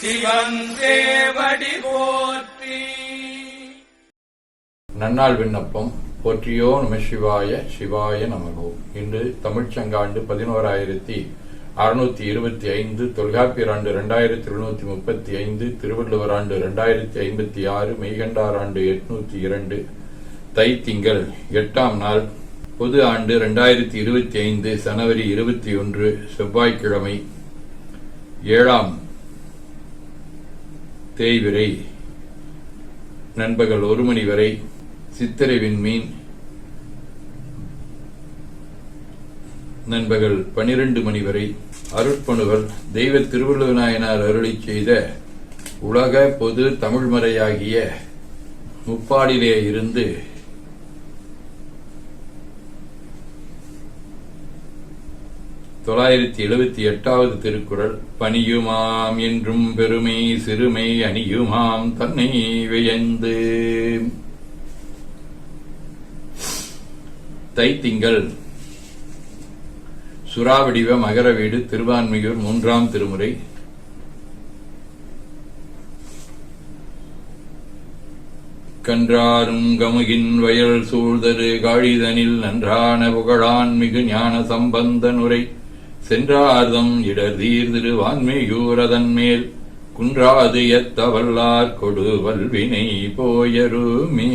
சிவன் போற்றி. நன்னாள் விண்ணப்பம் போற்றியோ நம சிவாய சிவாய நமகோ. இன்று தமிழ்ச்சங்காண்டு பதினோராயிரத்தி அறுநூத்தி இருபத்தி ஐந்து தொல்காப்பியர் ஆண்டு இரண்டாயிரத்தி இருநூத்தி முப்பத்தி ஐந்து திருவள்ளுவர் ஆண்டு இரண்டாயிரத்தி ஐம்பத்தி ஆறு மெய்கண்டார் ஆண்டு எட்நூத்தி இரண்டு தை திங்கள் எட்டாம் நாள் பொது ஆண்டு இரண்டாயிரத்தி இருபத்தி ஐந்து ஜனவரி இருபத்தி ஒன்று செவ்வாய்க்கிழமை ஏழாம் தேய்விரை. நண்பகல் ஒரு மணி வரை சித்திரை விண்மீன் நண்பகல் பனிரெண்டு மணி வரை அருட்பணுவர் தெய்வ திருவள்ளுவநாயனார் அருளி செய்த உலக பொது தமிழ்மறையாகிய முப்பாடிலே இருந்து தொள்ளாயிரத்தி எழுபத்தி எட்டாவது திருக்குறள் பணியுமாம் என்றும் பெருமை சிறுமை அணியுமாம் தன்னை வியந்து. தைத்திங்கள் சுறாவடிவ மகர வீடு திருவான்மையூர் மூன்றாம் திருமுறை. கன்றாரும் கமுகின் வயல் சூழ்தரு காழிதனில் நன்றான புகழான் மிகு ஞான சம்பந்தனுரை சென்றார்தம் இடர் தீர் திருவான்மியூரதன் மேல். குன்றாது எத்தவல்லார் கொடு வல்வினை போயருமே.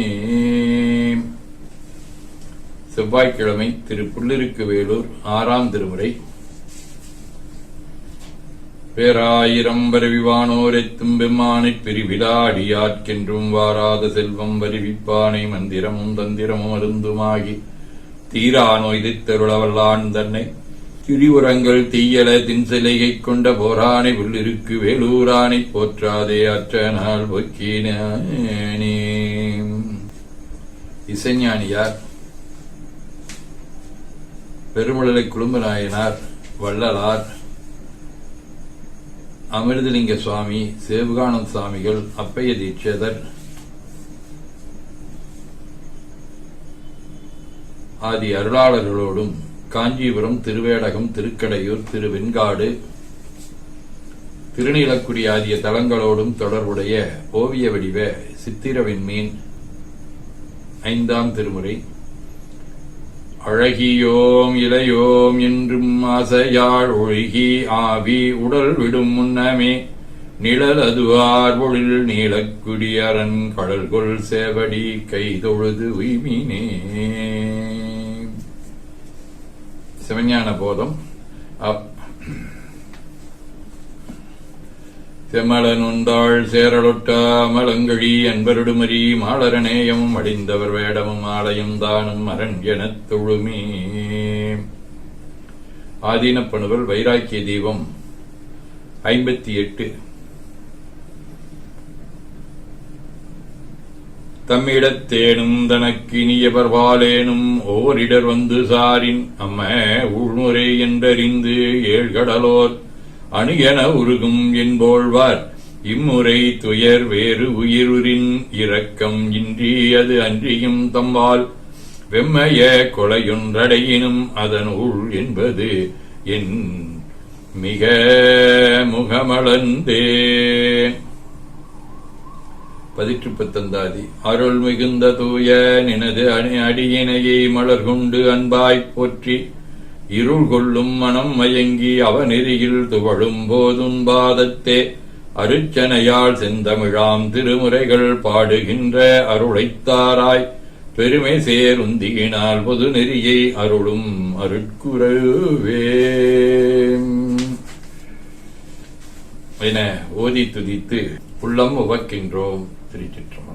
செவ்வாய்க்கிழமை திரு புள்ளிருக்கு வேலூர் ஆறாம் திருமுறை. பேராயிரம் வருவிவானோரைத் தும்பெம்மானைப் பிரிவிலாடியாட்கென்றும் வாராத செல்வம் வருவிப்பானை மந்திரமும் தந்திரமும் அருந்துமாகி. தீரா நோய்தித்தருளவல்லான் தன்னை திரிவுரங்கள் தீயல தின்சிலையைக் கொண்ட போரானை உள்ளிருக்கு வேலூரானை போற்றாதே அற்றனால் நாள் இசைஞானியார் பெருமழலை குடும்பநாயனார் வள்ளலார் அமிர்தலிங்க சுவாமி சேவுகானந்த சுவாமிகள் அப்பைய தீட்சதர் ஆதி அருளாளர்களோடும் காஞ்சிபுரம் திருவேடகம் திருக்கடையூர் திருவெண்காடு திருநீலக்குடி ஆகிய தலங்களோடும் தொடர்புடைய ஓவிய வடிவ சித்திரவின் மீன் ஐந்தாம் திருமுறை. அழகியோம் இளையோம் என்றும் ஆசையாள் ஒழுகி ஆவி உடல் விடும் முன்னமே நிழல் அதுவார் பொழில் நீலக்குடியரன் கடல்கொள் சேவடி கைதொழுது உய்மீனே. சிவஞான போதம் அப் செம்மலனுந்தாள் சேரலொட்டா மலங்கழி அன்பருடுமரி மாளரநேயமும் அடிந்தவர் வேடமும் ஆலயம் தானும் அரண் எனத் தொழுமே. ஆதீனப்பணுவல் வைராக்கிய தீபம். ஐம்பத்தி எட்டு. தம்மிடத்தேனும் தனக்கினிய பர்வாலேனும் ஓரிடர் வந்து சாரின் அம்ம உள்முறை என்றறிந்து ஏழ்கடலோர் அணுகென உருகும் என்போழ்வார் இம்முறை துயர் வேறு உயிருரின் இரக்கம் இன்றி அது அன்றியும் தம்பால் வெம்மைய கொலையொன்றடையினும் அதனுள் என்பது என் மிக முகமளந்தேன் பதிற்று பத்தந்தாதி அருள் மிகுந்த தூய நினது அணி அடியினையை மலர் கொண்டு அன்பாய்ப் போற்றி இருள் கொள்ளும் மனம் மயங்கி அவநெறியில் துவழும் போதும் பாதத்தே அருச்சனையால் செந்தமிழாம் திருமுறைகள் பாடுகின்ற அருளைத்தாராய் பெருமை சேருந்தியினால் பொது நெறியை அருளும் அருட்குறவே. என ஓதி துதித்து உள்ளம் உவக்கின்றோம். перейти к.